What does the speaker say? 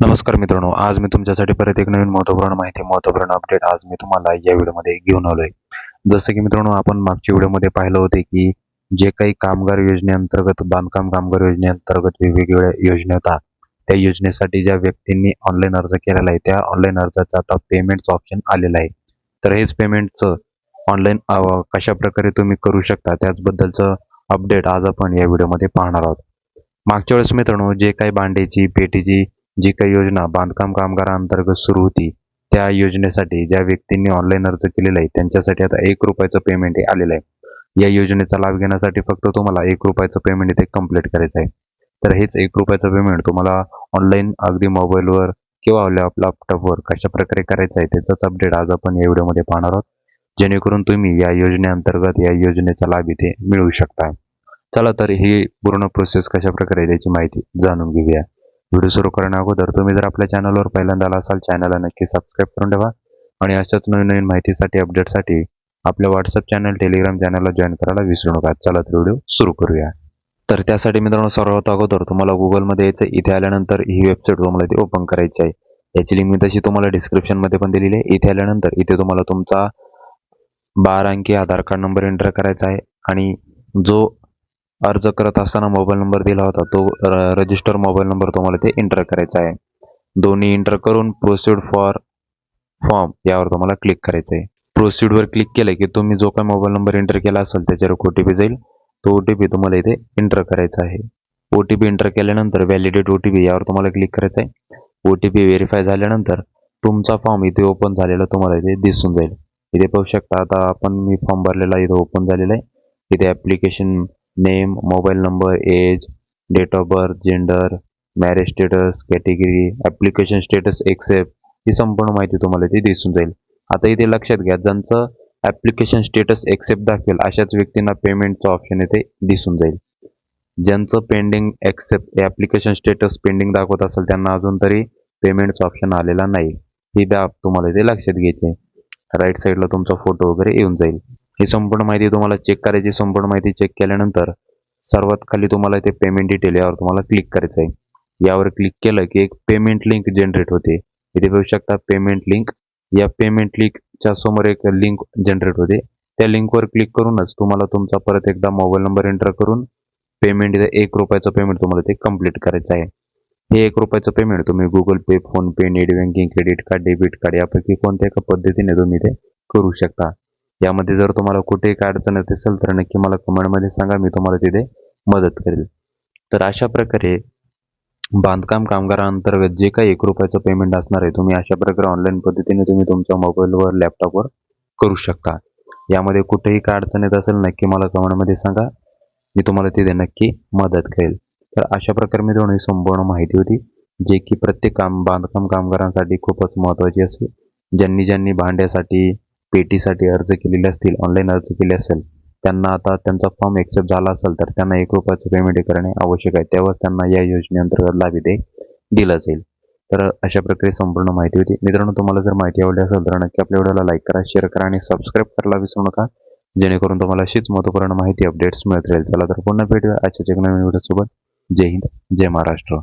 नमस्कार मित्रांनो आज मी तुमच्यासाठी परत एक नवीन महत्त्वपूर्ण माहिती महत्त्वपूर्ण अपडेट आज मी तुम्हाला या व्हिडिओमध्ये घेऊन आलोय. जसं की मित्रांनो आपण मागच्या व्हिडिओमध्ये पाहिलं होते की जे काही कामगार योजनेअंतर्गत बांधकाम कामगार योजनेअंतर्गत वेगवेगळ्या योजना होता त्या योजनेसाठी ज्या व्यक्तींनी ऑनलाईन अर्ज केलेला आहे त्या ऑनलाईन अर्जाचं आता पेमेंटचं ऑप्शन आलेलं आहे. तर हेच पेमेंटचं ऑनलाईन कशा प्रकारे तुम्ही करू शकता त्याचबद्दलचं अपडेट आज आपण या व्हिडिओमध्ये पाहणार आहोत. मागच्या वेळेस मित्रांनो जे काही भांड्याची पेटीची जी काही योजना बांधकाम कामगारांतर्गत सुरू होती त्या योजनेसाठी ज्या व्यक्तींनी ऑनलाईन अर्ज केलेला आहे त्यांच्यासाठी आता एक रुपयाचं पेमेंट हे आलेलं आहे. या योजनेचा लाभ घेण्यासाठी फक्त तुम्हाला एक रुपयाचं पेमेंट इथे कंप्लीट करायचं आहे. तर हेच एक रुपयाचं पेमेंट तुम्हाला ऑनलाईन अगदी मोबाईलवर किंवा लॅप लॅपटॉपवर कशा प्रकारे करायचं आहे त्याचाच अपडेट आज आपण या व्हिडिओमध्ये पाहणार आहोत. जेणेकरून तुम्ही या योजनेअंतर्गत या योजनेचा लाभ इथे मिळवू शकता. चला तर ही पूर्ण प्रोसेस कशा प्रकारे त्याची माहिती जाणून घेऊया. व्हिडिओ सुरू करण्या अगोदर तुम्ही जर आपल्या चॅनलवर पहिल्यांदा आला असाल चॅनलला नक्की सबस्क्राईब करून ठेवा. आणि अशाच नवीन नवीन माहितीसाठी अपडेटसाठी आपल्या व्हॉट्सअप चॅनल टेलिग्राम चॅनलला जॉईन करायला विसरू नका. चला तर व्हिडिओ सुरू करूया. तर त्यासाठी मित्रांनो सर्वात अगोदर तुम्हाला गुगलमध्ये यायचं इथे आल्यानंतर ही वेबसाईट तुम्हाला इथे ओपन करायची आहे. याची लिंक मी तशी तुम्हाला डिस्क्रिप्शनमध्ये पण दिलेली आहे. इथे आल्यानंतर इथे तुम्हाला तुमचा बारा अंकी आधार कार्ड नंबर एंटर करायचा आहे. आणि जो अर्ज करत असताना मोबाईल नंबर दिला होता. तो रजिस्टर मोबाईल नंबर तुम्हाला ते एंटर करायचा आहे. दोन्ही एंटर करून प्रोसीड फॉर फॉर्म यावर तुम्हाला क्लिक करायचं आहे. प्रोसीडवर क्लिक केलं की तुम्ही जो काही मोबाईल नंबर एंटर केला असेल त्याच्यावर ओ टी पी जाईल. तो ओ टी पी तुम्हाला इथे एंटर करायचा आहे. ओ टी पी एंटर केल्यानंतर व्हॅलिडेट ओ टी पी यावर तुम्हाला क्लिक करायचं आहे. ओ टी पी व्हेरीफाय झाल्यानंतर तुमचा फॉर्म इथे ओपन झालेला तुम्हाला इथे दिसून जाईल. इथे पाहू शकता आता आपण मी फॉर्म भरलेला इथे ओपन झालेला आहे. इथे application name mobile number age date of birth gender marriage status category application status accept ही संपूर्ण माहिती तुम्हाला इथे दिसून जाईल. आता इथे लक्षात घ्या ज्यांचं ॲप्लिकेशन स्टेटस एक्सेप्ट दाखवेल अशाच व्यक्तींना पेमेंटचं ऑप्शन इथे दिसून जाईल. ज्यांचं pending accept application status pending दाखवत असेल त्यांना अजून तरी पेमेंटचं ऑप्शन आलेला नाही. ही बाब तुम्हाला इथे लक्षात घ्यायची राईट साईडला तुमचा फोटो वगैरे येऊन जाईल. ही संपूर्ण माहिती तुम्हाला चेक करायची संपूर्ण माहिती चेक केल्यानंतर सर्वात खाली तुम्हाला इथे पेमेंट डिटेल यावर तुम्हाला क्लिक करायचं आहे यावर क्लिक केलं की एक पेमेंट लिंक जनरेट होते. इथे बघू शकता पेमेंट लिंक या पेमेंट लिंकच्या समोर एक लिंक जनरेट होते. त्या लिंकवर क्लिक करूनच तुम्हाला तुमचा परत एकदा मोबाईल नंबर एंटर करून पेमेंट इथे एक रुपयाचं पेमेंट तुम्हाला ते कंप्लीट करायचं आहे. हे एक रुपयाचं पेमेंट तुम्ही Google Pay PhonePe net banking credit card debit card यापैकी कोणत्या एका पद्धतीने तुम्ही ते करू शकता. यामध्ये जर तुम्हाला कुठेही काय अडचण येत असेल तर नक्की मला कमेंटमध्ये सांगा मी तुम्हाला तिथे मदत करेल. तर अशा प्रकारे बांधकाम कामगारांतर्गत जे काही एक रुपयाचं पेमेंट असणार आहे तुम्ही अशा प्रकारे ऑनलाईन पद्धतीने तुम्ही तुमच्या मोबाईलवर लॅपटॉपवर करू शकता. यामध्ये कुठेही काय अडचण येत असेल नक्की मला कमेंटमध्ये सांगा. मी तुम्हाला तिथे नक्की मदत करेल. तर अशा प्रकारे मी तुम्हाला संपूर्ण माहिती होती जे की प्रत्येक काम बांधकाम कामगारांसाठी खूपच महत्त्वाची असेल ज्यांनी ज्यांनी भांड्यासाठी पेटीसाठी अर्ज केलेले असतील ऑनलाईन अर्ज केले असेल त्यांना आता त्यांचा फॉर्म एक्सेप्ट झाला असेल तर त्यांना एक रुपयाचं पेमेंट करणे आवश्यक आहे. तेव्हाच त्यांना या योजनेअंतर्गत लाभ इथे दिला जाईल. तर अशा प्रकारे संपूर्ण माहिती होती. मित्रांनो तुम्हाला जर माहिती आवडली असेल तर नक्की आपल्या व्हिडिओला लाईक करा शेअर करा आणि सबस्क्राईब करायला विसरू नका. जेणेकरून तुम्हाला अशीच महत्त्वपूर्ण माहिती अपडेट्स मिळत राहील. चला तर पुन्हा भेटूया आजच्या एक नवीन व्हिडिओसोबत जय हिंद जय महाराष्ट्र.